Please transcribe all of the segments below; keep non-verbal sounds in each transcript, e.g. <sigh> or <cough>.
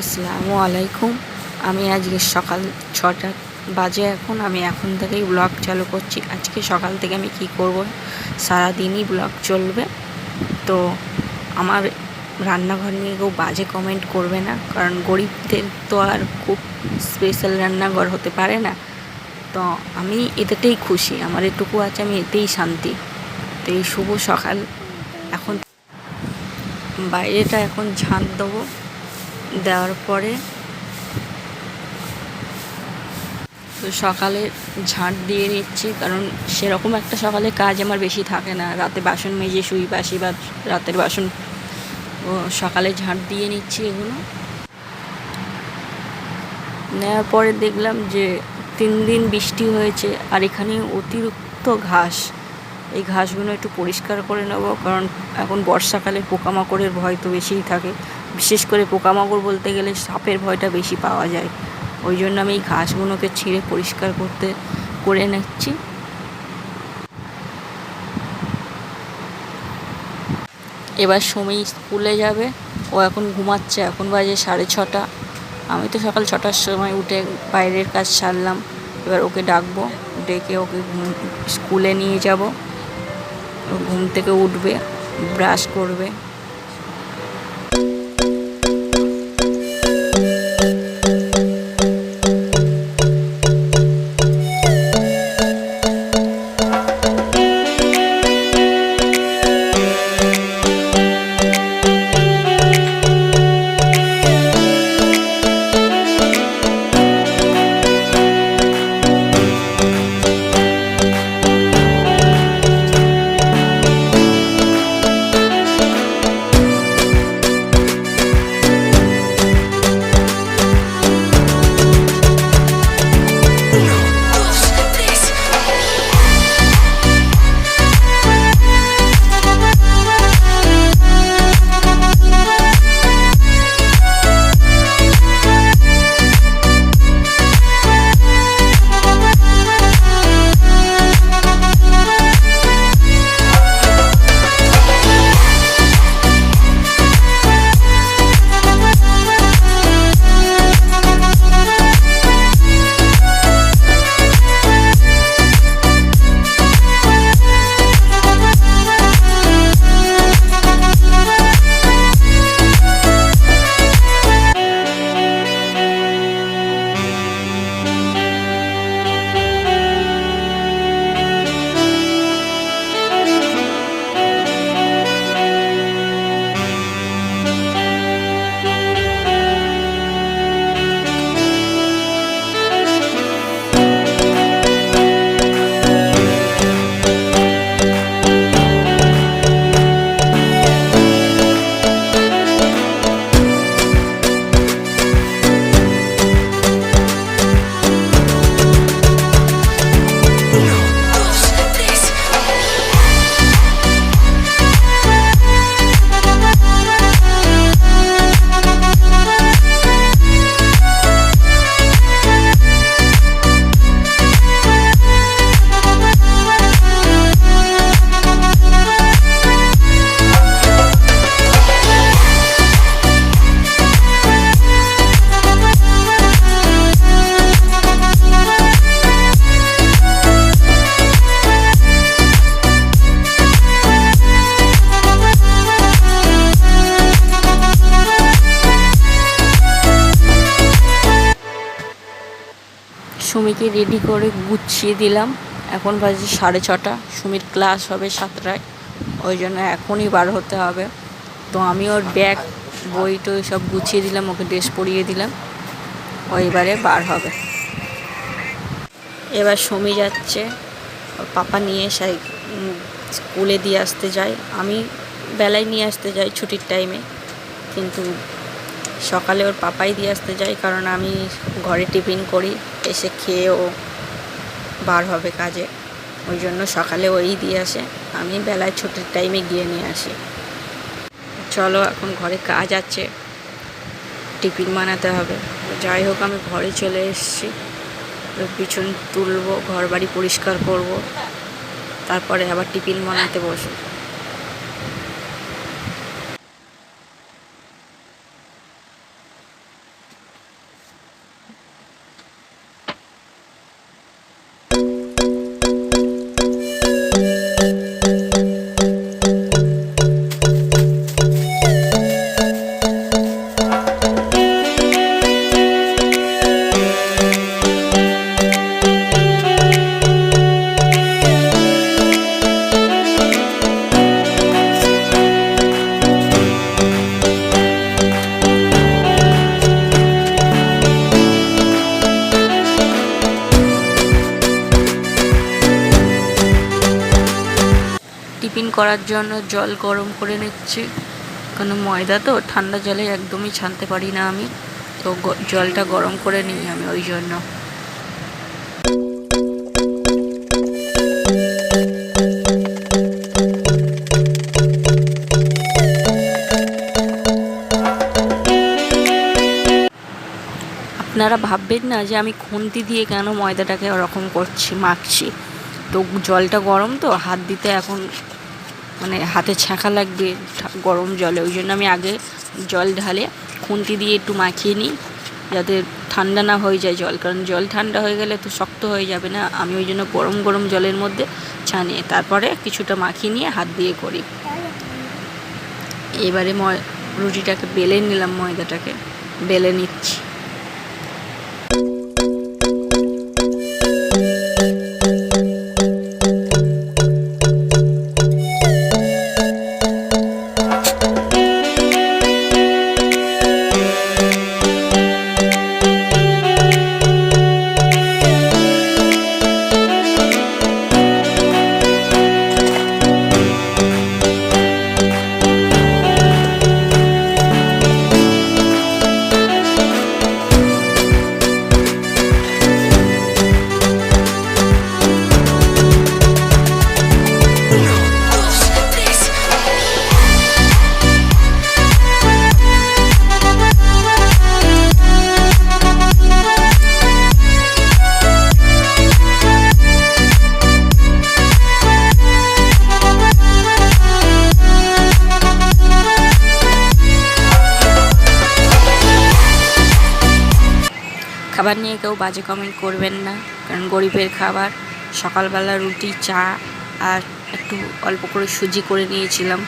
আসসালামু আলাইকুম। আমি আজকে সকাল ছটা বাজে এখন। আমি এখন থেকেই ব্লগ চালু করছি। আজকে সকাল থেকে আমি কি করব? সারাদিনই ব্লগ চলবে। তো আমার রান্নাঘর নিয়ে কেউ বাজে কমেন্ট করবে না। কারণ গরিবদের তো আর খুব স্পেশাল রান্নাঘর হতে পারে না। তো আমি এতেতেই খুশি। আমার এটুকু আছে, আমি এতেই শান্তি। তো এই শুভ সকাল। এখন বাইরেটা এখন ঝাঁট দেবো। দেওয়ার পরে তো সকালে ঝাঁট দিয়ে নিচ্ছি, কারণ সেরকম একটা সকালে কাজ আমার বেশি থাকে না। রাতে বাসন মেজে, শুই, বাসি বা রাতের বাসন, ও সকালে ঝাঁট দিয়ে নিচ্ছি এগুলো। নেওয়ার পরে দেখলাম যে তিন দিন বৃষ্টি হয়েছে, আর এখানে অতিরিক্ত ঘাস। এই ঘাসগুলো একটু পরিষ্কার করে নেব, কারণ এখন বর্ষাকালে পোকামাকড়ের ভয় তো বেশিই থাকে। বিশেষ করে পোকামাকড় বলতে গেলে সাপের ভয়টা বেশি পাওয়া যায়। ওই জন্য আমি এই ঘাসগুলোকে ছিঁড়ে পরিষ্কার করতে, করে নিচ্ছি। এবার সময় স্কুলে যাবে। ও এখন ঘুমাচ্ছে। এখন বাজে সাড়ে ছটা। আমি তো সকাল ছটার সময় উঠে বাইরের কাজ সারলাম। এবার ওকে ডাকবো। ডেকে ওকে স্কুলে নিয়ে যাব। ঘুম থেকে উঠবে, ব্রাশ করবে। সুমিকে রেডি করে গুছিয়ে দিলাম। এখন বাজে সাড়ে ছটা। সুমির ক্লাস হবে সাতটায়। ওই জন্য এখনই বার হতে হবে। তো আমি ওর ব্যাগ বই টই সব গুছিয়ে দিলাম, ওকে ড্রেস পরিয়ে দিলাম। ও এবারে বার হবে। এবার সুমি যাচ্ছে। ওর পাপা নিয়ে সাই স্কুলে দিয়ে আসতে যায়। আমি বেলায় নিয়ে আসতে যাই ছুটির টাইমে কিন্তু সকালে ওর পাপাই দিয়ে আসতে যাই, কারণ আমি ঘরে টিফিন করি, এসে খেয়ে ও বার হবে কাজে। ওই জন্য সকালে ওই দিয়ে আসে। আমি বেলায় ছুটির টাইমে গিয়ে নিয়ে আসি। চলো, এখন ঘরে কাজ আছে। টিফিন বানাতে হবে। যাই হোক, আমি ঘরে চলে এসেছি। পিছন তুলবো ঘর বাড়ি পরিষ্কার করব। তারপরে আবার টিফিন বানাতে বসবো। করার জন্য জল গরম করে নিচ্ছি। কারণ ময়দা তো, ঠান্ডা জলে একদমই ছানতে পারি না আমি। তো জলটা গরম করে নিই আমি ওই জন্য। আপনারা ভাববেন না যে আমি খুন্তি দিয়ে কেন ময়দাটাকে ওরকম করছি, মাখছি। তো জলটা গরম তো, হাত দিতে এখন মানে হাতে ছ্যাঁকা লাগবে গরম জলে। ওই জন্য আমি আগে জল ঢালে খুন্তি দিয়ে একটু মাখিয়ে নিই, যাতে ঠান্ডা না হয়ে যায় জল। কারণ জল ঠান্ডা হয়ে গেলে তো শক্ত হয়ে যাবে না। আমি ওই জন্য গরম গরম জলের মধ্যে ছানিয়ে, তারপরে কিছুটা মাখিয়ে নিয়ে হাত দিয়ে করি। এবারে রুটিটাকে বেলে নিলাম, ময়দাটাকে। বেলে নিচ্ছি। বাজে কমেন্ট করবেন না। কারণ গরিবের খাবার, সকালবেলা রুটি, চা আর একটু অল্প করে সুজি করে নিয়েছিলাম।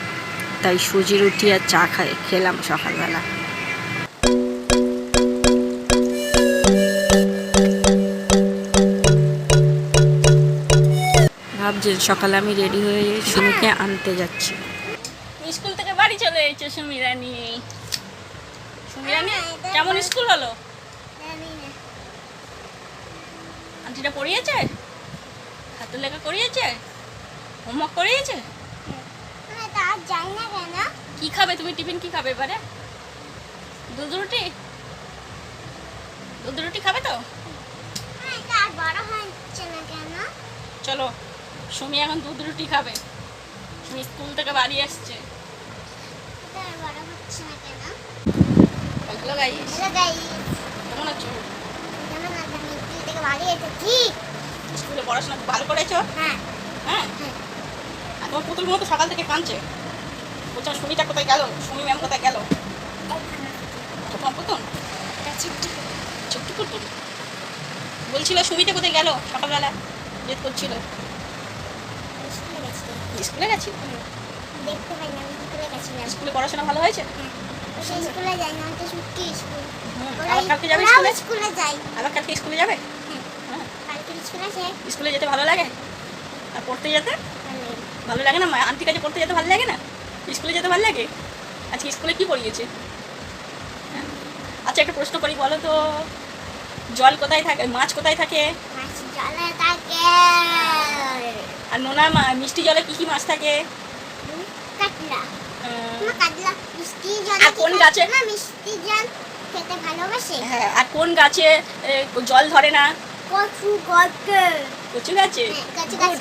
তাই সুজি, রুটি আর চা খাই, খেলাম সকালবেলা। ভাবছি সকালে আমি রেডি হয়ে সুমিকে আনতে যাচ্ছি। স্কুল থেকে বাড়ি চলে এসেছে সুমিরা নিয়ে সুমিরা নিয়ে কেমন স্কুল হলো? আন্টিটা পড়িয়েছে? হাতের লেখা করিয়েছে? হোমওয়ার্ক করিয়েছে? কি খাবে? তুমি টিফিন কি খাবে এবারে? দুধ রুটি? দুধ রুটি খাবে তো? চলো সুমি এখন দুধ রুটি খাবে। সুমি স্কুল থেকে বাড়ি আসছে। এটা আর বড় হচ্ছে না কেন হ্যালো গাইস হ্যালো গাইস কেমন আছো যেমন আমি থেকে বাড়ি এসেছি স্কুলে পড়াশোনা ভালো করেছ? হ্যাঁ। হ্যাঁ? হ্যাঁ। আর তোমার পুতুল মতো সকাল থেকে কাঁদছে। বলছো সুমিটা কোথায় গেল? সুমি ম্যাম কোথায় গেল? তোমার পুতুল? এটা ছোট্ট পুতুল। বলছিল সুমিটা কোথায় গেল? সকালবেলা জেদ করছিল। স্কুলে গেছি দেখতে পাই না স্কুলে পড়াশোনা ভালো হয়েছে? স্কুলে যাই না তো ছুটি স্কুল। কালকে যাবে স্কুলে? স্কুলে যাই আবার কালকে স্কুলে যাবে? স্কুল যেতে ভালো লাগে? আর পড়তে যেতে? ভালো লাগে না? মা আন্টির কাছে পড়তে যেতে ভালো লাগে না? স্কুলে যেতে ভালো লাগে? আজকে স্কুলে কি পড়িয়েছে? হ্যাঁ। আচ্ছা একটা প্রশ্ন করি বলো তো। জল কোথায় থাকে? মাছ কোথায় থাকে? জলে থাকে। আর নোনা মিষ্টি জলে কি কি মাছ থাকে? কাতলা। কাতলা মিষ্টি জল আর কোন গাছে? না মিষ্টি জল খেতে ভালোবাসে। হ্যাঁ আর কোন গাছে জল ধরে না? কচু কচু গাছে? গাছে Good, গাছ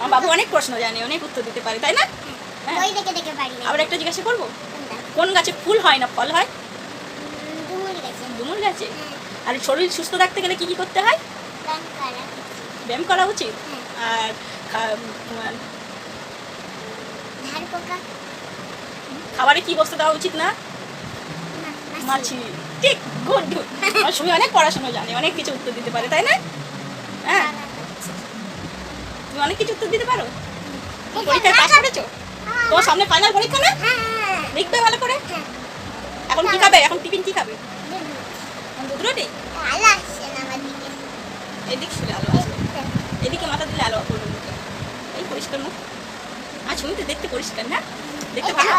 আমার বাবু অনেক প্রশ্ন জানে অনেক উত্তর দিতে পারে তাই না? হ্যাঁ। দেখে দেখে পারি। আবার একটা জিজ্ঞাসা করব? কোন গাছে ফুল হয় না ফল হয়? ডুমুর গাছে। হ্যাঁ আর শরীর সুস্থ রাখতে গেলে কি কি করতে হয়? ব্যায়াম করা উচিত। হ্যাঁ আর খাবারে কি বস্তু দেওয়া উচিত না? মাছি। ঠিক গুড গুড আমার সময় অনেক পড়াশোনা জানে অনেক কিছু উত্তর দিতে পারে তাই না? হ্যাঁ। তুমি অনেক কিছু উত্তর দিতে পারো? পরীক্ষায় পাস করেছ? হ্যাঁ, তোমার সামনে ফাইনাল পরীক্ষা না? হ্যাঁ, লিখবে ভালো করে? হ্যাঁ, এখন কি খাবে? এখন টিফিন কি খাবে? দুধ। রুটি। এদিক শুলে আলো আসবে এদিকে মাথা দিলে আলো মুখে এই পরিষ্কার মুখ। আর শুনি তো দেখতে পরিষ্কার না? দেখতে ভালো।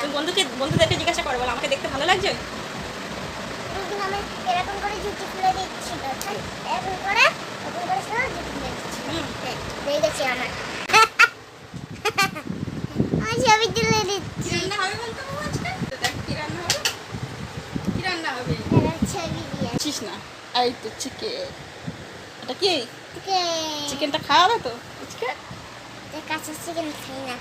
তুমি বন্ধুকে বন্ধুদেরকে জিজ্ঞাসা করো বলো আমাকে দেখতে ভালো লাগছে? আমি এরকম করে জুটি খুলে দিচ্ছিল হ্যাঁ, এরকম করে এরকম করে সব জুটি খুলে দিচ্ছিল হ্যাঁ? হয়ে গেছে আমার। <laughs> ছবি তুলে দিচ্ছি। রান্না হবে বলতো আজকে? দেখ কি রান্না হবে? কি রান্না হবে? ছবি দিয়ে। না। এই তো চিকেন এটা কি? চিকেনটা খাওয়াবে তো আজকে? কাঁচা চিকেন খাই না।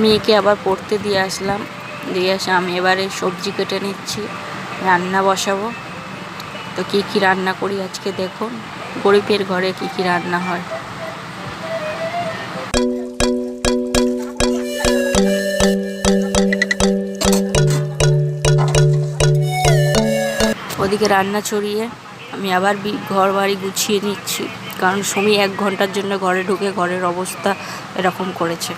মেয়েকে আবার পড়তে দিয়ে আসলাম। দিয়ে এসে আমি এবারে সবজি কেটে নিচ্ছি, রান্না বসাবো। তো কী কী রান্না করি আজকে দেখুন, গরিবের ঘরে কী কী রান্না হয়। ওদিকে রান্না ছড়িয়ে আমি আবার ঘর বাড়ি গুছিয়ে নিচ্ছি। কারণ সমী এক ঘণ্টার জন্য ঘরে ঢুকে ঘরের অবস্থা এরকম করেছে।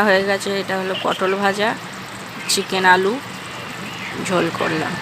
রান্না হয়ে গেছে এটা হলো পটল ভাজা চিকেন আলু ঝোল করলাম।